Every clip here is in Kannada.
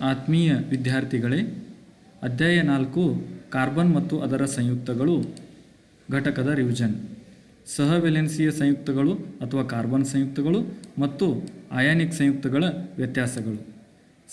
ಆತ್ಮೀಯ ವಿದ್ಯಾರ್ಥಿಗಳೇ, ಅಧ್ಯಾಯ ನಾಲ್ಕು, ಕಾರ್ಬನ್ ಮತ್ತು ಅದರ ಸಂಯುಕ್ತಗಳು, ಘಟಕದ ರಿವಿಷನ್. ಸಹವೆಲೆನ್ಸಿಯ ಸಂಯುಕ್ತಗಳು ಅಥವಾ ಕಾರ್ಬನ್ ಸಂಯುಕ್ತಗಳು ಮತ್ತು ಅಯಾನಿಕ್ ಸಂಯುಕ್ತಗಳ ವ್ಯತ್ಯಾಸಗಳು.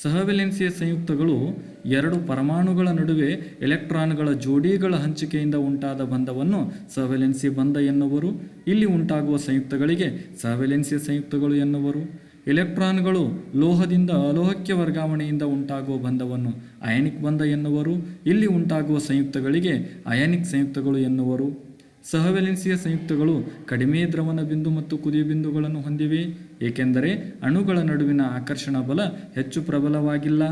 ಸಹವೆಲೆನ್ಸಿಯ ಸಂಯುಕ್ತಗಳು ಎರಡು ಪರಮಾಣುಗಳ ನಡುವೆ ಎಲೆಕ್ಟ್ರಾನ್ಗಳ ಜೋಡಿಗಳ ಹಂಚಿಕೆಯಿಂದ ಉಂಟಾದ ಬಂಧವನ್ನು ಸಹವೆಲೆನ್ಸಿ ಬಂಧ ಎನ್ನುವರು. ಇಲ್ಲಿ ಉಂಟಾಗುವ ಸಂಯುಕ್ತಗಳಿಗೆ ಸಹವೆಲೆನ್ಸಿಯ ಸಂಯುಕ್ತಗಳು ಎನ್ನುವರು. ಎಲೆಕ್ಟ್ರಾನ್ಗಳು ಲೋಹದಿಂದ ಅಲೋಹಕ್ಕೆ ವರ್ಗಾವಣೆಯಿಂದ ಉಂಟಾಗುವ ಬಂಧವನ್ನು ಅಯಾನಿಕ್ ಬಂಧ ಎನ್ನುವರು. ಇಲ್ಲಿ ಉಂಟಾಗುವ ಸಂಯುಕ್ತಗಳಿಗೆ ಅಯಾನಿಕ್ ಸಂಯುಕ್ತಗಳು ಎನ್ನುವರು. ಸಹವೆಲೆನ್ಸಿಯ ಸಂಯುಕ್ತಗಳು ಕಡಿಮೆ ದ್ರವಣ ಬಿಂದು ಮತ್ತು ಕುದಿಯ ಬಿಂದುಗಳನ್ನು ಹೊಂದಿವೆ, ಏಕೆಂದರೆ ಅಣುಗಳ ನಡುವಿನ ಆಕರ್ಷಣ ಬಲ ಹೆಚ್ಚು ಪ್ರಬಲವಾಗಿಲ್ಲ.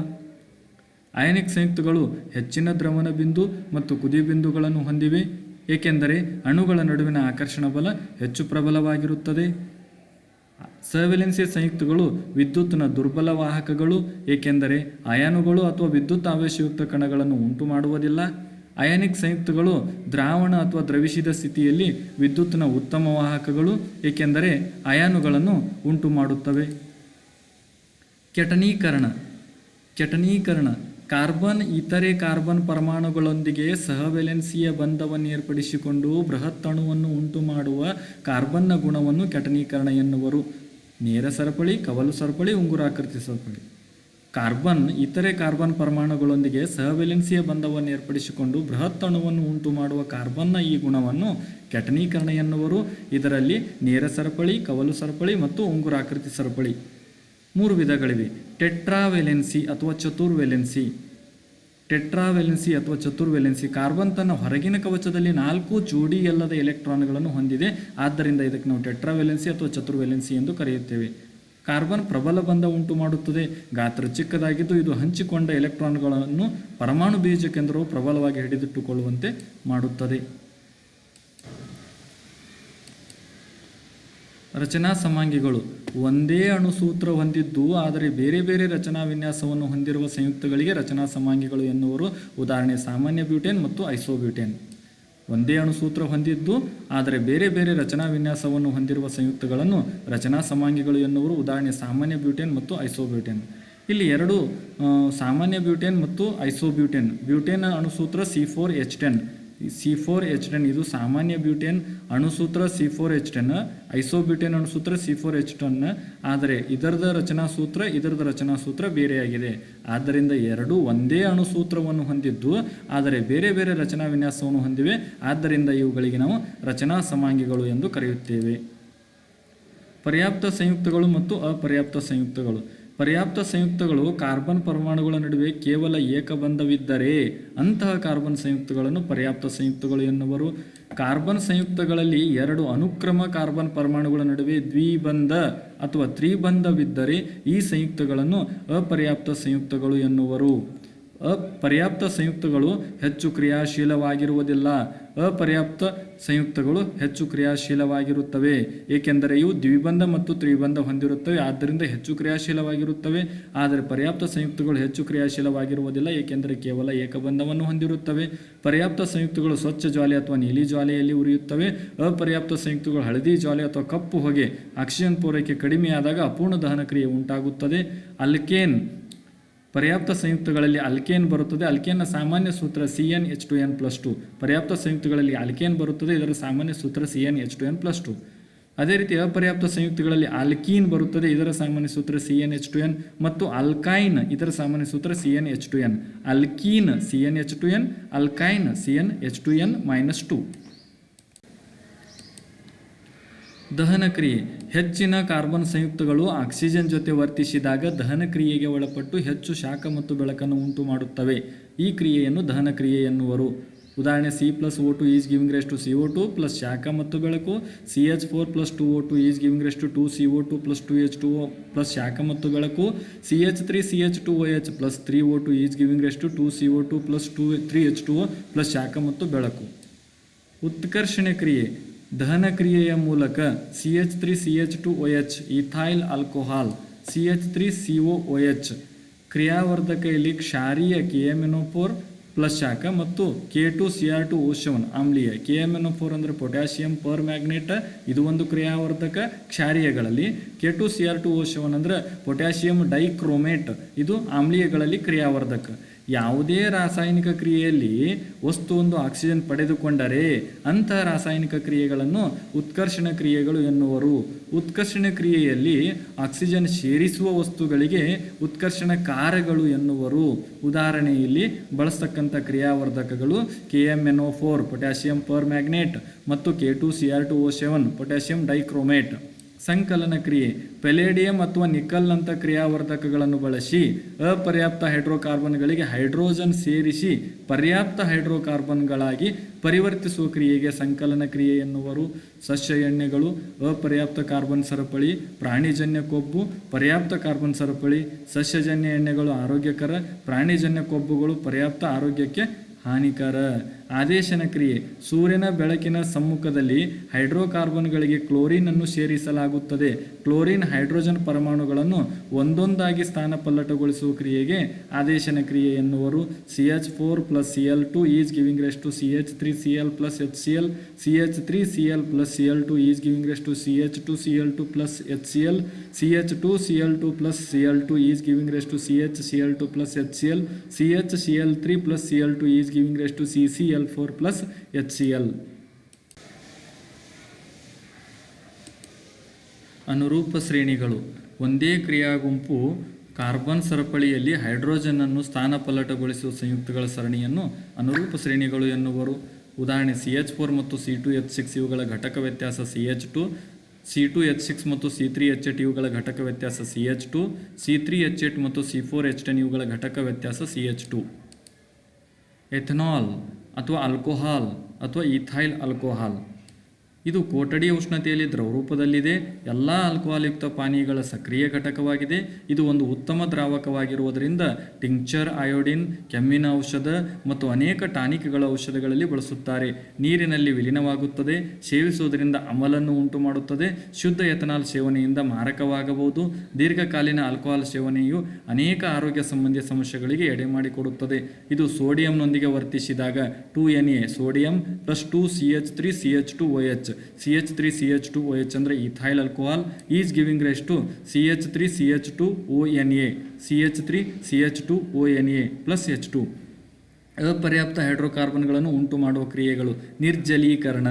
ಅಯಾನಿಕ್ ಸಂಯುಕ್ತಗಳು ಹೆಚ್ಚಿನ ದ್ರವಣ ಬಿಂದು ಮತ್ತು ಕುದಿಯ ಬಿಂದುಗಳನ್ನು ಹೊಂದಿವೆ, ಏಕೆಂದರೆ ಅಣುಗಳ ನಡುವಿನ ಆಕರ್ಷಣ ಬಲ ಹೆಚ್ಚು ಪ್ರಬಲವಾಗಿರುತ್ತದೆ. ಸಹವೆಲೆನ್ಸಿಯ ಸಂಯುಕ್ತಗಳು ವಿದ್ಯುತ್ನ ದುರ್ಬಲ ವಾಹಕಗಳು, ಏಕೆಂದರೆ ಅಯಾನುಗಳು ಅಥವಾ ವಿದ್ಯುತ್ ಆವೇಶಯುಕ್ತ ಕಣಗಳನ್ನು ಉಂಟು ಮಾಡುವುದಿಲ್ಲ ಅಯಾನಿಕ್ ಸಂಯುಕ್ತಗಳು ದ್ರಾವಣ ಅಥವಾ ದ್ರವಿಸಿದ ಸ್ಥಿತಿಯಲ್ಲಿ ವಿದ್ಯುತ್ನ ಉತ್ತಮ ವಾಹಕಗಳು, ಏಕೆಂದರೆ ಅಯಾನುಗಳನ್ನು ಉಂಟು ಮಾಡುತ್ತವೆ ಕೆಟನೀಕರಣ ಕೆಟನೀಕರಣ ಕಾರ್ಬನ್ ಇತರೆ ಕಾರ್ಬನ್ ಪರಮಾಣುಗಳೊಂದಿಗೆ ಸಹವೆಲೆನ್ಸಿಯ ಬಂಧವನ್ನು ಏರ್ಪಡಿಸಿಕೊಂಡು ಬೃಹತ್ ಅಣುವನ್ನು ಉಂಟು ಮಾಡುವ ಕಾರ್ಬನ್ನ ಗುಣವನ್ನು ಕೆಟನೀಕರಣ ಎನ್ನುವರು. ನೇರ ಸರಪಳಿ, ಕವಲು ಸರಪಳಿ, ಉಂಗುರಾಕೃತಿ ಸರಪಳಿ. ಕಾರ್ಬನ್ ಇತರೆ ಕಾರ್ಬನ್ ಪರಮಾಣುಗಳೊಂದಿಗೆ ಸಹವೆಲೆನ್ಸಿಯ ಬಂಧವನ್ನು ಏರ್ಪಡಿಸಿಕೊಂಡು ಬೃಹತ್ ಅಣುವನ್ನು ಉಂಟು ಮಾಡುವ ಕಾರ್ಬನ್ನ ಈ ಗುಣವನ್ನು ಕೆಟನೀಕರಣ ಎನ್ನುವರು. ಇದರಲ್ಲಿ ನೇರ ಸರಪಳಿ, ಕವಲು ಸರಪಳಿ ಮತ್ತು ಉಂಗುರಾಕೃತಿ ಸರಪಳಿ. ಮೂರು ವಿಧಗಳಿವೆ. ಟೆಟ್ರಾವೆಲೆನ್ಸಿ ಅಥವಾ ಚತುರ್ವೆಲೆನ್ಸಿ, ಟೆಟ್ರಾವೆಲೆನ್ಸಿ ಅಥವಾ ಚತುರ್ವೆಲೆನ್ಸಿ ಕಾರ್ಬನ್ ತನ್ನ ಹೊರಗಿನ ಕವಚದಲ್ಲಿ ನಾಲ್ಕು ಜೋಡಿ ಅಲ್ಲದ ಎಲೆಕ್ಟ್ರಾನ್ಗಳನ್ನು ಹೊಂದಿದೆ. ಆದ್ದರಿಂದ ಇದಕ್ಕೆ ನಾವು ಟೆಟ್ರಾವೆಲೆನ್ಸಿ ಅಥವಾ ಚತುರ್ವೆಲೆನ್ಸಿ ಎಂದು ಕರೆಯುತ್ತೇವೆ. ಕಾರ್ಬನ್ ಪ್ರಬಲ ಬಂಧ ಉಂಟು ಮಾಡುತ್ತದೆ. ಗಾತ್ರ ಚಿಕ್ಕದಾಗಿದ್ದು ಇದು ಹಂಚಿಕೊಂಡ ಎಲೆಕ್ಟ್ರಾನ್ಗಳನ್ನು ಪರಮಾಣು ಬೀಜ ಕೇಂದ್ರವು ಪ್ರಬಲವಾಗಿ ಹಿಡಿದಿಟ್ಟುಕೊಳ್ಳುವಂತೆ ಮಾಡುತ್ತದೆ. ರಚನಾ ಸಮಾಂಗಿಗಳು. ಒಂದೇ ಅಣುಸೂತ್ರ ಹೊಂದಿದ್ದು, ಆದರೆ ಬೇರೆ ಬೇರೆ ರಚನಾ ವಿನ್ಯಾಸವನ್ನು ಹೊಂದಿರುವ ಸಂಯುಕ್ತಗಳಿಗೆ ರಚನಾ ಸಮಾಂಗಿಗಳು ಎನ್ನುವರು. ಉದಾಹರಣೆ ಸಾಮಾನ್ಯ ಬ್ಯೂಟೇನ್ ಮತ್ತು ಐಸೋಬ್ಯೂಟೇನ್. ಒಂದೇ ಅಣುಸೂತ್ರ ಹೊಂದಿದ್ದು, ಆದರೆ ಬೇರೆ ಬೇರೆ ರಚನಾ ವಿನ್ಯಾಸವನ್ನು ಹೊಂದಿರುವ ಸಂಯುಕ್ತಗಳನ್ನು ರಚನಾ ಸಮಾಂಗಿಗಳು ಎನ್ನುವರು. ಉದಾಹರಣೆ ಸಾಮಾನ್ಯ ಬ್ಯೂಟೇನ್ ಮತ್ತು ಐಸೋಬ್ಯೂಟೇನ್. ಇಲ್ಲಿ ಎರಡು ಸಾಮಾನ್ಯ ಬ್ಯೂಟೇನ್ ಮತ್ತು isobutane. Butane ಅಣುಸೂತ್ರ C four H ten. C four H ten ಇದು ಸಾಮಾನ್ಯ butane ಅಣುಸೂತ್ರ C four H ten isobutane ಅಣುಸೂತ್ರ C four H ten ಆದರೆ ಇದರದ ರಚನಾ ಸೂತ್ರ ಇದರದ ರಚನಾ ಸೂತ್ರ ಬೇರೆಯಾಗಿದೆ. ಆದ್ದರಿಂದ ಎರಡೂ ಒಂದೇ ಅಣುಸೂತ್ರವನ್ನು ಹೊಂದಿದ್ದು, ಆದರೆ ಬೇರೆ ಬೇರೆ ರಚನಾ ವಿನ್ಯಾಸವನ್ನು ಹೊಂದಿವೆ. ಆದ್ದರಿಂದ ಇವುಗಳಿಗೆ ನಾವು ರಚನಾ ಸಮಾಂಗಿಗಳು ಎಂದು ಕರೆಯುತ್ತೇವೆ. ಪರ್ಯಾಪ್ತ ಸಂಯುಕ್ತಗಳು ಮತ್ತು ಅಪರ್ಯಾಪ್ತ ಸಂಯುಕ್ತಗಳು. ಪರ್ಯಾಪ್ತ ಸಂಯುಕ್ತಗಳು ಕಾರ್ಬನ್ ಪರಮಾಣುಗಳ ನಡುವೆ ಕೇವಲ ಏಕಬಂಧವಿದ್ದರೆ ಅಂತಹ ಕಾರ್ಬನ್ ಸಂಯುಕ್ತಗಳನ್ನು ಪರ್ಯಾಪ್ತ ಸಂಯುಕ್ತಗಳು ಎನ್ನುವರು. ಕಾರ್ಬನ್ ಸಂಯುಕ್ತಗಳಲ್ಲಿ ಎರಡು ಅನುಕ್ರಮ ಕಾರ್ಬನ್ ಪರಮಾಣುಗಳ ನಡುವೆ ದ್ವಿಬಂಧ ಅಥವಾ ತ್ರಿಬಂಧವಿದ್ದರೆ ಈ ಸಂಯುಕ್ತಗಳನ್ನು ಅಪರ್ಯಾಪ್ತ ಸಂಯುಕ್ತಗಳು ಎನ್ನುವರು. ಅಪರ್ಯಾಪ್ತ ಸಂಯುಕ್ತಗಳು ಹೆಚ್ಚು ಕ್ರಿಯಾಶೀಲವಾಗಿರುವುದಿಲ್ಲ. ಅಪರ್ಯಾಪ್ತ ಸಂಯುಕ್ತಗಳು ಹೆಚ್ಚು ಕ್ರಿಯಾಶೀಲವಾಗಿರುತ್ತವೆ. ಏಕೆಂದರೆ ಇವು ದ್ವಿಬಂಧ ಮತ್ತು ತ್ರಿಬಂಧ ಹೊಂದಿರುತ್ತವೆ. ಆದ್ದರಿಂದ ಹೆಚ್ಚು ಕ್ರಿಯಾಶೀಲವಾಗಿರುತ್ತವೆ. ಆದರೆ ಪರ್ಯಾಪ್ತ ಸಂಯುಕ್ತಗಳು ಹೆಚ್ಚು ಕ್ರಿಯಾಶೀಲವಾಗಿರುವುದಿಲ್ಲ. ಏಕೆಂದರೆ ಕೇವಲ ಏಕಬಂಧವನ್ನು ಹೊಂದಿರುತ್ತವೆ. ಪರ್ಯಾಪ್ತ ಸಂಯುಕ್ತಗಳು ಸ್ವಚ್ಛ ಜ್ವಾಲೆ ಅಥವಾ ನೀಲಿ ಜ್ವಾಲೆಯಲ್ಲಿ ಉರಿಯುತ್ತವೆ. ಅಪರ್ಯಾಪ್ತ ಸಂಯುಕ್ತಗಳು ಹಳದಿ ಜ್ವಾಲೆ ಅಥವಾ ಕಪ್ಪು ಹೊಗೆ, ಆಕ್ಸಿಜನ್ ಪೂರೈಕೆ ಕಡಿಮೆಯಾದಾಗ ಅಪೂರ್ಣ ದಹನ ಕ್ರಿಯೆ ಉಂಟಾಗುತ್ತದೆ. ಅಲ್ಕೇನ್ ಪರ್ಯಾಪ್ತ ಸಂಯುಕ್ತಗಳಲ್ಲಿ ಅಲ್ಕೇನ್ ಬರುತ್ತದೆ. ಅಲ್ಕೇನ್ನ ಸಾಮಾನ್ಯ ಸೂತ್ರ C n H two n plus two ಪರ್ಯಾಪ್ತ ಸಂಯುಕ್ತಗಳಲ್ಲಿ ಅಲ್ಕೇನ್ ಬರುತ್ತದೆ. ಇದರ ಸಾಮಾನ್ಯ ಸೂತ್ರ C n H two n plus two ಅದೇ ರೀತಿ ಅಪರ್ಯಾಪ್ತ ಸಂಯುಕ್ತಗಳಲ್ಲಿ ಆಲ್ಕೀನ್ ಬರುತ್ತದೆ. ಇದರ ಸಾಮಾನ್ಯ ಸೂತ್ರ C n H two n ಮತ್ತು ಅಲ್ಕೈನ್, ಇದರ ಸಾಮಾನ್ಯ ಸೂತ್ರ C n H two n alkene C n H two n alkyne C n H two n minus two ದಹನ ಕ್ರಿಯೆ. ಹೆಚ್ಚಿನ ಕಾರ್ಬನ್ ಸಂಯುಕ್ತಗಳು ಆಕ್ಸಿಜನ್ ಜೊತೆ ವರ್ತಿಸಿದಾಗ ದಹನ ಕ್ರಿಯೆಗೆ ಒಳಪಟ್ಟು ಹೆಚ್ಚು ಶಾಖ ಮತ್ತು ಬೆಳಕನ್ನು ಉಂಟು ಮಾಡುತ್ತವೆ. ಈ ಕ್ರಿಯೆಯನ್ನು ದಹನ ಕ್ರಿಯೆ ಎನ್ನುವರು. ಉದಾಹರಣೆ C plus O two is giving rise C O two plus ಶಾಖ ಮತ್ತು ಬೆಳಕು, C H four plus two O two is giving rise to two C O two plus two H two O plus ಶಾಖ ಮತ್ತು ಬೆಳಕು, C H three, C H two O H plus three O two is giving rise to C O two plus two three H two O plus ಶಾಖ ಮತ್ತು ಬೆಳಕು. ಉತ್ಕರ್ಷಣೆ ಕ್ರಿಯೆ. ದಹನ ಕ್ರಿಯೆಯ ಮೂಲಕ C H three C H two O H, ethyl alcohol, C H three C O O H ಕ್ರಿಯಾವರ್ಧಕ ಇಲ್ಲಿ ಕ್ಷಾರೀಯ K M N four plus ಶಾಖ ಮತ್ತು K two C R two O seven ಆಮ್ಲೀಯ ಕೆ ಎಂ ಎನ್ ಫೋರ್ ಅಂದರೆ ಪೊಟ್ಯಾಷಿಯಂ, ಪರ್ ಮ್ಯಾಗ್ನೆಟ್, ಇದು ಒಂದು ಕ್ರಿಯಾವರ್ಧಕ ಕ್ಷಾರೀಯಗಳಲ್ಲಿ. K two C R two O seven ಅಂದರೆ ಪೊಟ್ಯಾಷಿಯಂ ಡೈಕ್ರೋಮೇಟ್, ಇದು ಆಮ್ಲೀಯಗಳಲ್ಲಿ ಕ್ರಿಯಾವರ್ಧಕ. ಯಾವುದೇ ರಾಸಾಯನಿಕ ಕ್ರಿಯೆಯಲ್ಲಿ ವಸ್ತು ಒಂದು ಆಕ್ಸಿಜನ್ ಪಡೆದುಕೊಂಡರೆ ಅಂತಹ ರಾಸಾಯನಿಕ ಕ್ರಿಯೆಗಳನ್ನು ಉತ್ಕರ್ಷಣ ಕ್ರಿಯೆಗಳು ಎನ್ನುವರು. ಉತ್ಕರ್ಷಣ ಕ್ರಿಯೆಯಲ್ಲಿ ಆಕ್ಸಿಜನ್ ಸೇರಿಸುವ ವಸ್ತುಗಳಿಗೆ ಉತ್ಕರ್ಷಣ ಕಾರ್ಯಗಳು ಎನ್ನುವರು. ಉದಾಹರಣೆಯಲ್ಲಿ ಬಳಸ್ತಕ್ಕಂಥ ಕ್ರಿಯಾವರ್ಧಕಗಳು K M N O four potassium permanganate ಮತ್ತು K two C R two O seven potassium dichromate ಸಂಕಲನ ಕ್ರಿಯೆ, ಪೆಲೇಡಿಯಂ ಅಥವಾ ನಿಕಲ್ನಂಥ ಕ್ರಿಯಾವರ್ಧಕಗಳನ್ನು ಬಳಸಿ ಅಪರ್ಯಾಪ್ತ ಹೈಡ್ರೋಕಾರ್ಬನ್ಗಳಿಗೆ ಹೈಡ್ರೋಜನ್ ಸೇರಿಸಿ ಪರ್ಯಾಪ್ತ ಹೈಡ್ರೋಕಾರ್ಬನ್ಗಳಾಗಿ ಪರಿವರ್ತಿಸುವ ಕ್ರಿಯೆಗೆ ಸಂಕಲನ ಕ್ರಿಯೆ ಎನ್ನುವರು. ಸಸ್ಯ ಎಣ್ಣೆಗಳು, ಅಪರ್ಯಾಪ್ತ ಕಾರ್ಬನ್ ಸರಪಳಿ, ಪ್ರಾಣಿಜನ್ಯ ಕೊಬ್ಬು, ಪರ್ಯಾಪ್ತ ಕಾರ್ಬನ್ ಸರಪಳಿ, ಸಸ್ಯಜನ್ಯ ಎಣ್ಣೆಗಳು ಆರೋಗ್ಯಕರ, ಪ್ರಾಣಿಜನ್ಯ ಕೊಬ್ಬುಗಳು ಪರ್ಯಾಪ್ತ ಆರೋಗ್ಯಕ್ಕೆ ಹಾನಿಕರ. ಆದೇಶನ ಕ್ರಿಯೆ ಸೂರ್ಯನ ಬೆಳಕಿನ ಸಮ್ಮುಖದಲ್ಲಿ ಹೈಡ್ರೋಕಾರ್ಬನ್ಗಳಿಗೆ ಕ್ಲೋರಿನ್ ಅನ್ನು ಸೇರಿಸಲಾಗುತ್ತದೆ ಕ್ಲೋರಿನ್ ಹೈಡ್ರೋಜನ್ ಪರಮಾಣುಗಳನ್ನು ಒಂದೊಂದಾಗಿ ಸ್ಥಾನಪಲ್ಲಟಗೊಳಿಸುವ ಕ್ರಿಯೆಗೆ ಆದೇಶನ ಕ್ರಿಯೆ ಎನ್ನುವರು C H four plus C L two is giving rise to C H three C L plus H C L C H three C L plus C L two is giving rise to C H two C L two plus H C L C H two C L two plus C L two is giving rise to C H C L two plus H C L C H C L three plus C L two is giving rise to C C L C L ಅನುರೂಪ ಶ್ರೇಣಿಗಳು. ಒಂದೇ ಕ್ರಿಯಾ ಗುಂಪು ಕಾರ್ಬನ್ ಸರಪಳಿಯಲ್ಲಿ ಹೈಡ್ರೋಜನ್ ಅನ್ನು ಸ್ಥಾನಪಲ್ಲಟಗೊಳಿಸುವ ಸಂಯುಕ್ತಗಳ ಸರಣಿಯನ್ನು ಅನುರೂಪ ಶ್ರೇಣಿಗಳು ಎನ್ನುವರು. ಉದಾಹರಣೆ ಸಿ ಎಚ್ ಫೋರ್ ಮತ್ತು ಸಿ ಟು ಎಚ್ ಸಿಕ್ಸ್ ಇವುಗಳ ಘಟಕ ವ್ಯತ್ಯಾಸ C H two C two H six ಮತ್ತು ಸಿ ತ್ರೀ ಎಚ್ ಎಟ್ ಇವುಗಳ ಘಟಕ ವ್ಯತ್ಯಾಸ C H two C three H eight ಮತ್ತು ಸಿ ಫೋರ್ ಎಚ್ ಟೆನ್ ಇವುಗಳ ಘಟಕ ವ್ಯತ್ಯಾಸ ಸಿ ಎಚ್ ಟು ಎಥನಾಲ್ ಅಥವಾ ಆಲ್ಕೋಹಾಲ್ ಅಥವಾ ಈಥೈಲ್ ಆಲ್ಕೋಹಾಲ್ ಇದು ಕೋಟಡಿಯ ಉಷ್ಣತೆಯಲ್ಲಿ ದ್ರವರೂಪದಲ್ಲಿದೆ. ಎಲ್ಲ ಆಲ್ಕೋಹಾಲ್ಯುಕ್ತ ಪಾನೀಯಗಳ ಸಕ್ರಿಯ ಘಟಕವಾಗಿದೆ. ಇದು ಒಂದು ಉತ್ತಮ ದ್ರಾವಕವಾಗಿರುವುದರಿಂದ ಟಿಂಕ್ಚರ್ ಅಯೋಡಿನ್, ಕೆಮ್ಮಿನ ಔಷಧ ಮತ್ತು ಅನೇಕ ಟಾನಿಕ್ಗಳ ಔಷಧಗಳಲ್ಲಿ ಬಳಸುತ್ತಾರೆ. ನೀರಿನಲ್ಲಿ ವಿಲೀನವಾಗುತ್ತದೆ, ಸೇವಿಸುವುದರಿಂದ ಅಮಲನ್ನು ಉಂಟು ಮಾಡುತ್ತದೆ ಶುದ್ಧ ಎಥನಾಲ್ ಸೇವನೆಯಿಂದ ಮಾರಕವಾಗಬಹುದು. ದೀರ್ಘಕಾಲೀನ ಆಲ್ಕೋಹಾಲ್ ಸೇವನೆಯು ಅನೇಕ ಆರೋಗ್ಯ ಸಂಬಂಧಿಯ ಸಮಸ್ಯೆಗಳಿಗೆ ಎಡೆ ಮಾಡಿಕೊಡುತ್ತದೆ. ಇದು ಸೋಡಿಯಂನೊಂದಿಗೆ ವರ್ತಿಸಿದಾಗ two N A sodium plus two C H three C H two O H. C H three C H two O H ಅಂದರೆ ethyl alcohol is giving rise to C H three C H two O N A C H three C H two O N A plus H two ಅಪರ್ಯಾಪ್ತ ಹೈಡ್ರೋಕಾರ್ಬನ್ಗಳನ್ನು ಉಂಟು ಮಾಡುವ ಕ್ರಿಯೆಗಳು ನಿರ್ಜಲೀಕರಣ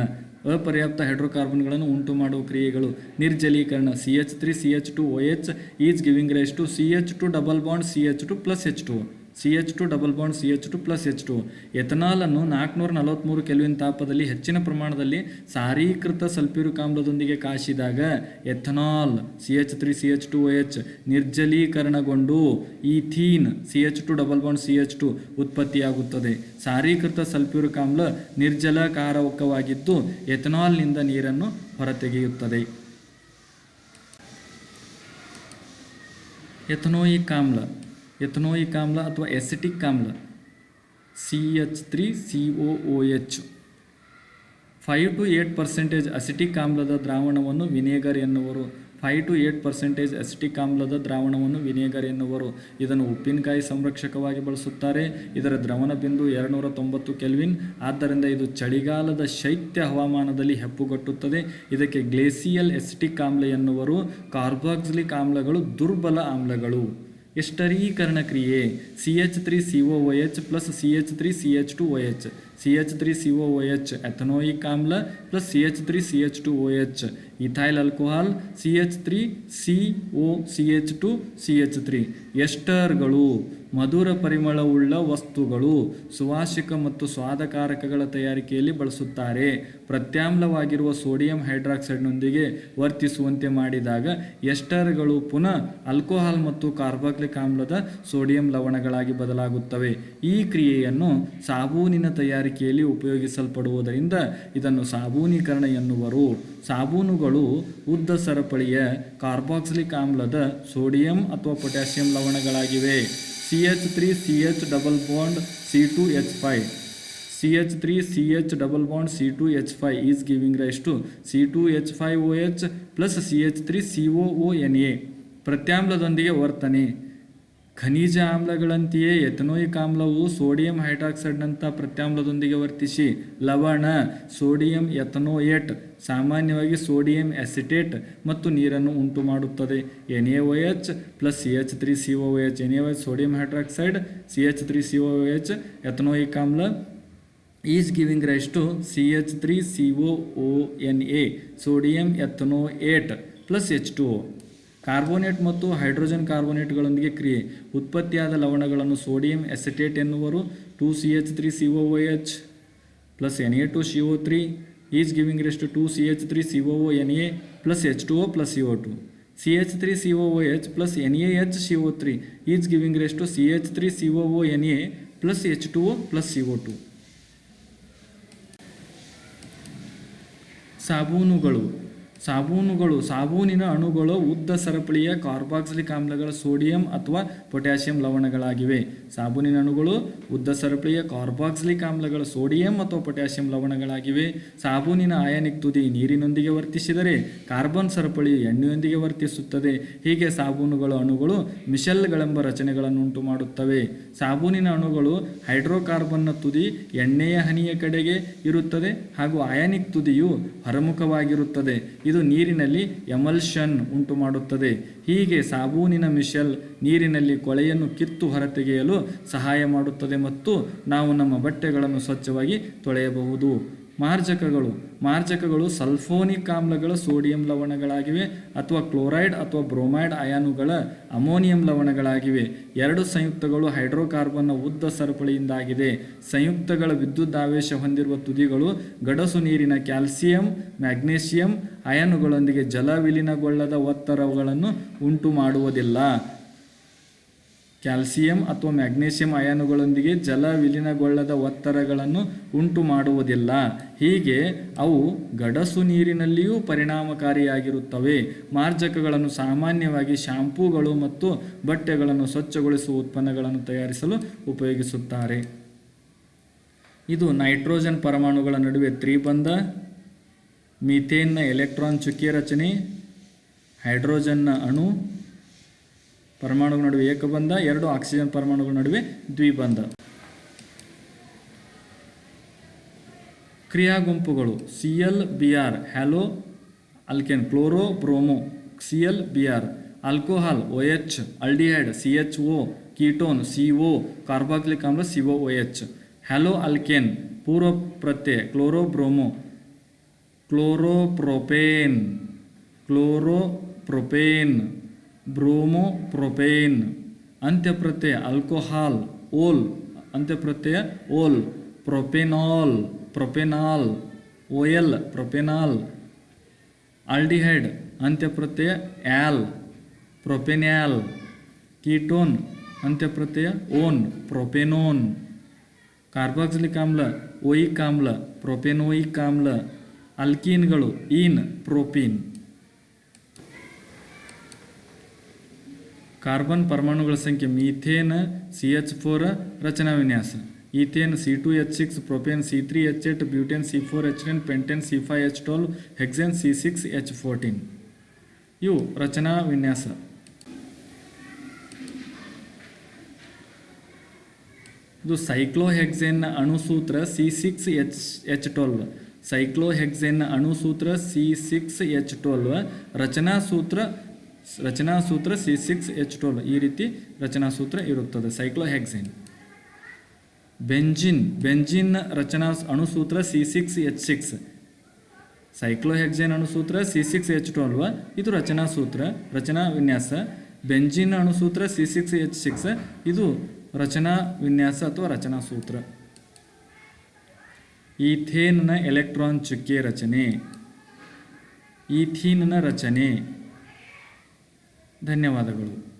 ಅಪರ್ಯಾಪ್ತ ಹೈಡ್ರೋಕಾರ್ಬನ್ಗಳನ್ನು ಉಂಟು ಮಾಡುವ ಕ್ರಿಯೆಗಳು ನಿರ್ಜಲೀಕರಣ C H three C H two O H is giving rise two C H two double bond C H two plus H two C H two double bond, C H two plus H two. ಎಥನಾಲನ್ನು ನಾಲ್ಕುನೂರ ನಲವತ್ತ್ಮೂರು ಕೆಲ್ವಿನ್ ತಾಪದಲ್ಲಿ ಹೆಚ್ಚಿನ ಪ್ರಮಾಣದಲ್ಲಿ ಸಾರೀಕೃತ ಸಲ್ಫ್ಯೂರಿಕ್ ಆಮ್ಲದೊಂದಿಗೆ ಕಾಶಿದಾಗ ethanol, C H three, C H two O H ನಿರ್ಜಲೀಕರಣಗೊಂಡು ethene, C H two double bond, C H two ಉತ್ಪತ್ತಿಯಾಗುತ್ತದೆ. ಸಾರೀಕೃತ ಸಲ್ಫ್ಯೂರಿಕ್ ಆಮ್ಲ ನಿರ್ಜಲಕಾರಕವಾಗಿದ್ದು ಎಥನಾಲ್ನಿಂದ ನೀರನ್ನು ಹೊರತೆಗೆಯುತ್ತದೆ. ಎಥನೋಯಿಕ್ ಆಮ್ಲ. ಎಥನೋಯಿಕ್ ಆಮ್ಲ ಅಥವಾ ಎಸಿಟಿಕ್ ಆಮ್ಲ C H three C O O H five to eight percentage acetic ಆಮ್ಲದ ದ್ರಾವಣವನ್ನು ವಿನೇಗರ್ ಎನ್ನುವರು. Five to eight percentage acetic ಆಮ್ಲದ ದ್ರಾವಣವನ್ನು ವಿನೇಗರ್ ಎನ್ನುವರು. ಇದನ್ನು ಉಪ್ಪಿನಕಾಯಿ ಸಂರಕ್ಷಕವಾಗಿ ಬಳಸುತ್ತಾರೆ. ಇದರ ದ್ರವಣ ಬಿಂದು ಎರಡುನೂರ ತೊಂಬತ್ತು ಕೆಲ್ವಿನ್. ಆದ್ದರಿಂದ ಇದು ಚಳಿಗಾಲದ ಶೈತ್ಯ ಹವಾಮಾನದಲ್ಲಿ ಹೆಪ್ಪುಗಟ್ಟುತ್ತದೆ. ಇದಕ್ಕೆ ಗ್ಲೇಸಿಯಲ್ ಎಸಿಟಿಕ್ ಆಮ್ಲ ಎನ್ನುವರು. ಕಾರ್ಬಾಕ್ಸಿಲಿಕ್ ಆಮ್ಲಗಳು ದುರ್ಬಲ ಆಮ್ಲಗಳು. ಎಸ್ಟರೀಕರಣ ಕ್ರಿಯೆ? C H three C O O H plus C H three C H two O H C H three C O H ethanoic ಆಮ್ಲ plus C H three C H two O H ethyl alcohol C H three C O C H two C H three ಎಸ್ಟರ್ಗಳು ಮಧುರ ಪರಿಮಳವುಳ್ಳ ವಸ್ತುಗಳು ಸುವಾಸಿಕ ಮತ್ತು ಸ್ವಾದಕಾರಕಗಳ ತಯಾರಿಕೆಯಲ್ಲಿ ಬಳಸುತ್ತಾರೆ. ಪ್ರತ್ಯಾಮ್ಲವಾಗಿರುವ ಸೋಡಿಯಂ ಹೈಡ್ರಾಕ್ಸೈಡ್ನೊಂದಿಗೆ ವರ್ತಿಸುವಂತೆ ಮಾಡಿದಾಗ ಎಸ್ಟರ್ಗಳು ಪುನಃ ಆಲ್ಕೋಹಾಲ್ ಮತ್ತು ಕಾರ್ಬಾಕ್ಲಿಕ್ ಆಮ್ಲದ ಸೋಡಿಯಂ ಲವಣಗಳಾಗಿ ಬದಲಾಗುತ್ತವೆ. ಈ ಕ್ರಿಯೆಯನ್ನು ಸಾಬೂನಿನ ತಯಾರಿಕೆಯಲ್ಲಿ ಉಪಯೋಗಿಸಲ್ಪಡುವುದರಿಂದ ಇದನ್ನು ಸಾಬೂನೀಕರಣ ಎನ್ನುವರು. ಸಾಬೂನುಗಳು ಉದ್ದ ಸರಪಳಿಯ ಕಾರ್ಬಾಕ್ಸಿಲಿಕ್ ಆಮ್ಲದ ಸೋಡಿಯಂ ಅಥವಾ potassium ಲವಣಗಳಾಗಿವೆ. C H three C H double bond C two H five. C H three C H double bond C two H five is giving rise to C two H five O H plus C H three C O N A. ಪ್ರತ್ಯಾಮ್ಲದೊಂದಿಗೆ ವರ್ತನೆ. ಖನಿಜ ಆಮ್ಲಗಳಂತೆಯೇ ಎಥನೋಯಿಕ್ ಆಮ್ಲವು ಸೋಡಿಯಂ ಹೈಡ್ರಾಕ್ಸೈಡ್ನಂಥ ಪ್ರತ್ಯಾಮ್ಲದೊಂದಿಗೆ ವರ್ತಿಸಿ, ಲವಣ, ಸೋಡಿಯಂ ಎಥನೋಯೇಟ್, ಸಾಮಾನ್ಯವಾಗಿ ಸೋಡಿಯಂ ಎಸಿಟೇಟ್ ಮತ್ತು ನೀರನ್ನು ಉಂಟು ಮಾಡುತ್ತದೆ N A O H plus C H three C O H. N A H sodium hydroxide, C H three C O H ethanoic ಆಮ್ಲ. Is giving rise to C H three C O N A, sodium ethanoate plus H two O carbonate ಮತ್ತು ಹೈಡ್ರೋಜನ್ ಕಾರ್ಬೋನೇಟ್ಗಳೊಂದಿಗೆ ಕ್ರಿಯೆ. ಉತ್ಪತ್ತಿಯಾದ ಲವಣಗಳನ್ನು ಸೋಡಿಯಂ ಎಸಿಟೇಟ್ ಎನ್ನುವರು. Two C H three C O H plus N A two C O three is giving rise to C H three C O N A plus H two O plus C O two C H three C O H plus N A H C O three is giving rise C H three C O N A plus H two O plus C O two ಸಾಬೂನುಗಳು. ಸಾಬೂನುಗಳು, ಸಾಬೂನಿನ ಅಣುಗಳು ಉದ್ದ ಸರಪಳಿಯ ಕಾರ್ಬಾಕ್ಸಿಲಿಕ್ ಆಮ್ಲಗಳ ಸೋಡಿಯಂ ಅಥವಾ ಪೊಟ್ಯಾಸಿಯಂ ಲವಣಗಳಾಗಿವೆ. ಸಾಬೂನಿನ ಅಣುಗಳು ಉದ್ದ ಸರಪಳಿಯ ಕಾರ್ಬಾಕ್ಸಿಲಿಕ್ ಆಮ್ಲಗಳ ಸೋಡಿಯಂ ಅಥವಾ ಪೊಟ್ಯಾಸಿಯಂ ಲವಣಗಳಾಗಿವೆ. ಸಾಬೂನಿನ ಆಯನಿಕ್ ತುದಿ ನೀರಿನೊಂದಿಗೆ ವರ್ತಿಸಿದರೆ ಕಾರ್ಬನ್ ಸರಪಳಿ ಎಣ್ಣೆಯೊಂದಿಗೆ ವರ್ತಿಸುತ್ತದೆ. ಹೀಗೆ ಸಾಬೂನುಗಳ ಅಣುಗಳು ಮಿಶೆಲ್ಗಳೆಂಬ ರಚನೆಗಳನ್ನು ಉಂಟು ಮಾಡುತ್ತವೆ. ಸಾಬೂನಿನ ಅಣುಗಳು ಹೈಡ್ರೋಕಾರ್ಬನ್ನ ತುದಿ ಎಣ್ಣೆಯ ಹನಿಯ ಕಡೆಗೆ ಇರುತ್ತದೆ ಹಾಗೂ ಆಯನಿಕ್ ತುದಿಯು ಹೊರಮುಖವಾಗಿರುತ್ತದೆ. ನೀರಿನಲ್ಲಿ ಎಮಲ್ಷನ್ ಉಂಟು ಮಾಡುತ್ತದೆ ಹೀಗೆ ಸಾಬೂನಿನ ಮಿಷಲ್ ನೀರಿನಲ್ಲಿ ಕೊಳೆಯನ್ನು ಕಿತ್ತು ಹೊರತೆಗೆಯಲು ಸಹಾಯ ಮಾಡುತ್ತದೆ ಮತ್ತು ನಾವು ನಮ್ಮ ಬಟ್ಟೆಗಳನ್ನು ಸ್ವಚ್ಛವಾಗಿ ತೊಳೆಯಬಹುದು. ಮಾರ್ಜಕಗಳು. ಮಾರ್ಜಕಗಳು ಸಲ್ಫೋನಿಕ್ ಆಮ್ಲಗಳ ಸೋಡಿಯಂ ಲವಣಗಳಾಗಿವೆ ಅಥವಾ ಕ್ಲೋರೈಡ್ ಅಥವಾ ಬ್ರೋಮೈಡ್ ಅಯಾನುಗಳ ಅಮೋನಿಯಂ ಲವಣಗಳಾಗಿವೆ. ಎರಡು ಸಂಯುಕ್ತಗಳು ಹೈಡ್ರೋಕಾರ್ಬನ್ನ ಉದ್ದ ಸರಪಳಿಯಿಂದಾಗಿದೆ. ಸಂಯುಕ್ತಗಳ ವಿದ್ಯುದಾವೇಶ ಹೊಂದಿರುವ ತುದಿಗಳು ಗಡಸು ನೀರಿನ ಕ್ಯಾಲ್ಸಿಯಂ ಮ್ಯಾಗ್ನೇಷಿಯಂ ಅಯಾನುಗಳೊಂದಿಗೆ ಜಲ ವಿಲೀನಗೊಳ್ಳದ ಒತ್ತಡಗಳನ್ನು ಉಂಟು ಮಾಡುವುದಿಲ್ಲ ಕ್ಯಾಲ್ಸಿಯಂ ಅಥವಾ ಮ್ಯಾಗ್ನೀಷಿಯಂ ಅಯಾನುಗಳೊಂದಿಗೆ ಜಲ ವಿಲೀನಗೊಳ್ಳದ ಒತ್ತಡಗಳನ್ನು ಉಂಟು ಮಾಡುವುದಿಲ್ಲ ಹೀಗೆ ಅವು ಗಡಸು ನೀರಿನಲ್ಲಿಯೂ ಪರಿಣಾಮಕಾರಿಯಾಗಿರುತ್ತವೆ. ಮಾರ್ಜಕಗಳನ್ನು ಸಾಮಾನ್ಯವಾಗಿ ಶಾಂಪೂಗಳು ಮತ್ತು ಬಟ್ಟೆಗಳನ್ನು ಸ್ವಚ್ಛಗೊಳಿಸುವ ಉತ್ಪನ್ನಗಳನ್ನು ತಯಾರಿಸಲು ಉಪಯೋಗಿಸುತ್ತಾರೆ. ಇದು ನೈಟ್ರೋಜನ್ ಪರಮಾಣುಗಳ ನಡುವೆ ತ್ರಿಬಂಧ, ಮೀಥೇನ್ನ ಎಲೆಕ್ಟ್ರಾನ್ ಚುಕ್ಕೆ ರಚನೆ ಹೈಡ್ರೋಜನ್ನ ಅಣು ಪರಮಾಣುಗಳ ನಡುವೆ ಏಕಬಂಧ, ಎರಡು ಆಕ್ಸಿಜನ್ ಪರಮಾಣುಗಳ ನಡುವೆ ದ್ವಿಬಂಧ. ಕ್ರಿಯಾ ಗುಂಪುಗಳು C L B R halo alkane chloro, bromo C L B R alcohol, O H aldehyde C H O, ketone, C O, carboxylic ಆಮ್ಲ, C O H, halo alkane ಪೂರ್ವ ಪ್ರತ್ಯಯ chloro, bromo, chloropropane, chloropropane. Bromopropane, ಅಂತ್ಯಪ್ರತ್ಯಯ alcohol, ol, ಅಂತ್ಯಪ್ರತ್ಯಯ ol, propanol propanol, ol, propanol, aldehyde, ಅಂತ್ಯಪ್ರತ್ಯಯ al, propanal, ketone, ಅಂತ್ಯಪ್ರತ್ಯಯ ಓನ್, ಪ್ರೊಪೆನೋನ್ ಕಾರ್ಬಾಕ್ಸಿಲಿಕ್ ಆಮ್ಲ ಓಯಿಕ್ ಆಮ್ಲ ಪ್ರೊಪೆನೋಯಿಕ್ ಆಮ್ಲ ಅಲ್ಕೀನ್ಗಳು ಈನ್, ಪ್ರೋಪೀನ್. ಕಾರ್ಬನ್ ಪರಮಾಣುಗಳ ಸಂಖ್ಯೆ ಮೀಥೇನ್ ಸಿ ಎಚ್ ಫೋರ್ ರಚನಾ ವಿನ್ಯಾಸ. Ethane C two H six propane C three H eight butane C four H ten pentane C five H twelve hexane C six H fourteen ಇವು ರಚನಾ ವಿನ್ಯಾಸ. ಇದು cyclohexane ಅಣುಸೂತ್ರ C six H H twelve ಸೈಕ್ಲೋಹೆಕ್ಸೇನ್ನ ಅಣುಸೂತ್ರ ಸಿ ಸಿಕ್ಸ್ ಎಚ್ ಟ್ವೆಲ್ವ್ ರಚನಾ ಸೂತ್ರ ರಚನಾ ಸೂತ್ರ ಸಿ ಸಿಕ್ಸ್ ಎಚ್ ಟೋಲ್ ಈ ರೀತಿ ರಚನಾ ಸೂತ್ರ ಇರುತ್ತದೆ. ಸೈಕ್ಲೋಹೆಕ್ಸಿನ್ ಬೆಂಜಿನ್ ಬೆಂಜಿನ್ ರಚನಾ ಅಣುಸೂತ್ರ C six H six cyclohexane ಅಣುಸೂತ್ರ C six H twelve ಇದು ರಚನಾ ಸೂತ್ರ ರಚನಾ ವಿನ್ಯಾಸ. ಬೆಂಜಿನ್ ಅಣುಸೂತ್ರ ಸಿ ಸಿಕ್ಸ್ ಎಚ್ ಸಿಕ್ಸ್ ಇದು ರಚನಾ ವಿನ್ಯಾಸ ಅಥವಾ ರಚನಾ ಸೂತ್ರ ಈಥೇನ್ನ ಎಲೆಕ್ಟ್ರಾನ್ ಚುಕ್ಕೆ ರಚನೆ. ಈಥೀನ್ನ ರಚನೆ. ಧನ್ಯವಾದಗಳು.